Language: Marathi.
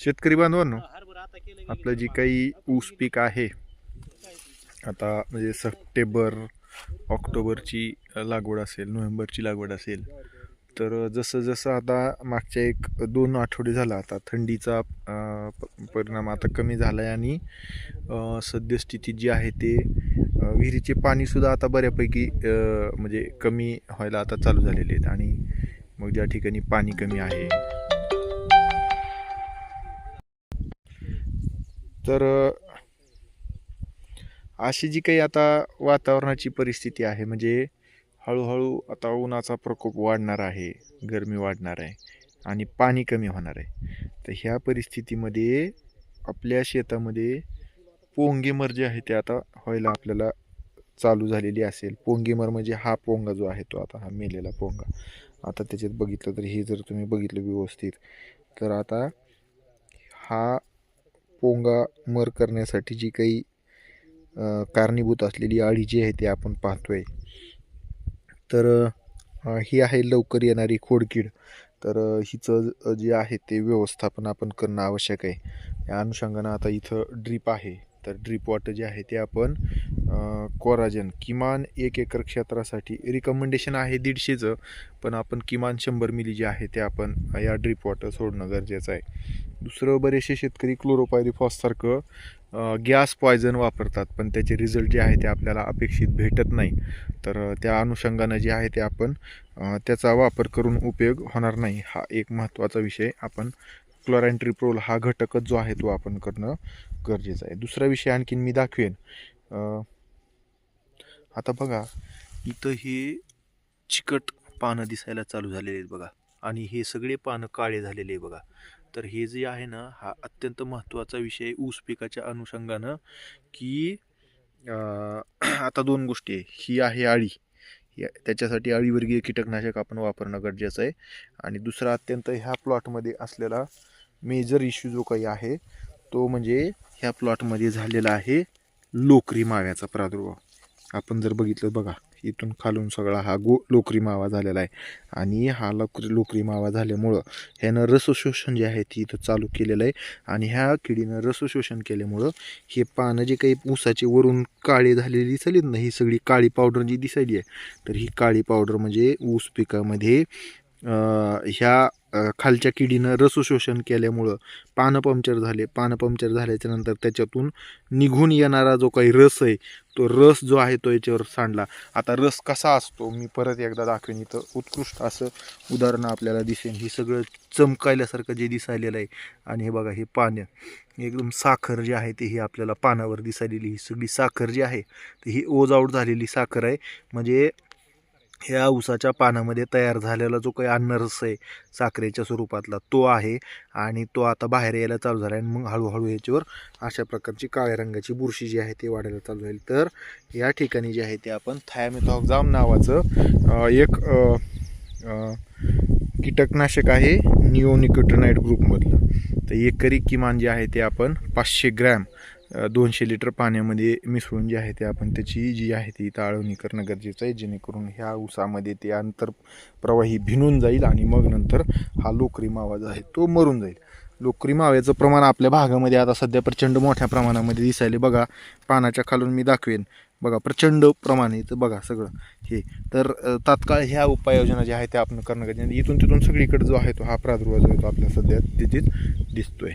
शेतकरी बांधवांनो आपलं जी काही ऊस पीक आहे आता म्हणजे सप्टेंबर ऑक्टोबरची लागवड असेल नोव्हेंबरची लागवड असेल तर जसं जसं आता मागच्या एक दोन आठवडे झाला आता थंडीचा प- परिणाम आता कमी झाला आहे आणि सद्यस्थिती जी आहे ते विहिरीचे पाणीसुद्धा आता बऱ्यापैकी म्हणजे कमी व्हायला आता चालू झालेले आहेत आणि मग ज्या ठिकाणी पाणी कमी आहे तर अशी जी काही आता वातावरणाची परिस्थिती आहे म्हणजे हळूहळू आता उन्हाचा प्रकोप वाढणार आहे गरमी वाढणार आहे आणि पाणी कमी होणार आहे तर ह्या परिस्थितीमध्ये आपल्या शेतामध्ये पोंगेमर जे आहे ते आता व्हायला आपल्याला चालू झालेली असेल. पोंगेमर म्हणजे हा पोंगा जो आहे तो आता हा मेलेला पोंगा. आता त्याच्यात बघितलं तर हे जर तुम्ही बघितलं व्यवस्थित तर आता हा पोंगा मर करण्यासाठी जी काही कारणीभूत असलेली अळी जी आहे ती आपण पाहतोय. तर ही आहे लवकर येणारी खोडकीड. तर हिचं जे आहे ते व्यवस्थापन आपण करणं आवश्यक आहे. या अनुषंगानं आता इथं ड्रीप आहे. तर ड्रीप वॉटर जे आहे ते आपण कोराजन किमान एक एकर क्षेत्रासाठी रिकमेंडेशन आहे दीडशेचं पण आपण किमान शंभर मिली जे आहे ते आपण या ड्रीप वॉटर सोडणं गरजेचं आहे. दुसरं बरेचसे शेतकरी क्लोरोपायरिफॉससारखं गॅस पॉयझन वापरतात पण त्याचे रिझल्ट जे आहे ते आपल्याला अपेक्षित भेटत नाही. तर त्या अनुषंगानं जे आहे ते आपण त्याचा वापर करून उपयोग होणार नाही. हा एक महत्त्वाचा विषय आपण क्लोरायन्ट्रिप्रोल हा घटकच जो आहे तो आपण करणं गरजेचं आहे. दुसरा विषय आणखीन मी दाखवेन. आता बघा इथं हे चिकट पानं दिसायला चालू झालेले आहेत बघा. आणि हे सगळे पानं काळे झालेले आहे बघा. तर हे जे आहे ना हा अत्यंत महत्त्वाचा विषय ऊस पिकाच्या अनुषंगानं की आता दोन गोष्टी आहे. ही आहे आळी. त्याच्यासाठी अळीवर्गीय कीटकनाशक आपण वापरणं गरजेचं आहे. आणि दुसरा अत्यंत ह्या प्लॉटमध्ये असलेला मेजर इश्यू जो काही आहे तो म्हणजे ह्या प्लॉटमध्ये झालेला आहे लोकरी माव्याचा प्रादुर्भाव. आपण जर बघितलं बघा इथून खालून सगळा हा गो लोकरी मावा झालेला आहे. आणि हा लोकरी लोकरी मावा झाल्यामुळं ह्यानं रसशोषण जे आहे ती इथं चालू केलेलं आहे. आणि ह्या किडीनं रसशोषण केल्यामुळं हे पानं जे काही ऊसाचे वरून काळे झालेली दिसलीत ना ही सगळी काळी पावडर जी दिसायली आहे तर ही काळी पावडर म्हणजे ऊस पिकामध्ये ह्या खालच्या किडीनं रसशोषण केल्यामुळं पानं पंक्चर झाले. पानं पंक्चर झाल्याच्यानंतर त्याच्यातून निघून येणारा जो काही रस आहे तो रस जो आहे तो याच्यावर सांडला. आता रस कसा असतो? मी परत एकदा दाखवेन. इथं उत्कृष्ट असं उदाहरण आपल्याला दिसेन. ही सगळं चमकायल्यासारखं जे दिसायलेलं आहे आणि हे बघा हे पानं. एकदम साखर जे आहे ते ही आपल्याला पानावर दिसायलेली. ही सगळी साखर जी आहे ती ही ओज आऊट झालेली साखर आहे. म्हणजे ह्या ऊसाच्या पानामध्ये तयार झालेला जो काही अन्नरस आहे साखरेच्या स्वरूपातला तो आहे आणि तो आता बाहेर यायला चालू झाला आहे आणि मग हळूहळू याच्यावर अशा प्रकारची काळ्या रंगाची बुरशी जी आहे ती वाढायला चालू झाली. तर या ठिकाणी जे आहे ते आपण थायमेथॉक्झाम नावाचं एक कीटकनाशक आहे निओनिकोटोनाइट ग्रुपमधलं. तर एकरी किमान जे आहे ते आपण पाचशे ग्रॅम दोनशे लिटर पाण्यामध्ये मिसळून जे आहे ते आपण त्याची जी आहे ती ताळवणी करणं गरजेचं आहे जेणेकरून ह्या ऊसामध्ये ते अंतर प्रवाही भिनून जाईल आणि मग नंतर हा लोकरी मावा जो आहे तो मरून जाईल. लोकरी माव्याचं प्रमाण आपल्या भागामध्ये आता सध्या प्रचंड मोठ्या प्रमाणामध्ये दिसायले. बघा पानाच्या खालून मी दाखवेन. बघा प्रचंड प्रमाण बघा सगळं. हे तर तात्काळ ह्या उपाययोजना ज्या आहेत त्या आपण करणं गरजेचं इथून तिथून सगळीकडे जो आहे तो हा प्रादुर्भाव जो आहे तो आपल्या सध्या तिथेच दिसतोय.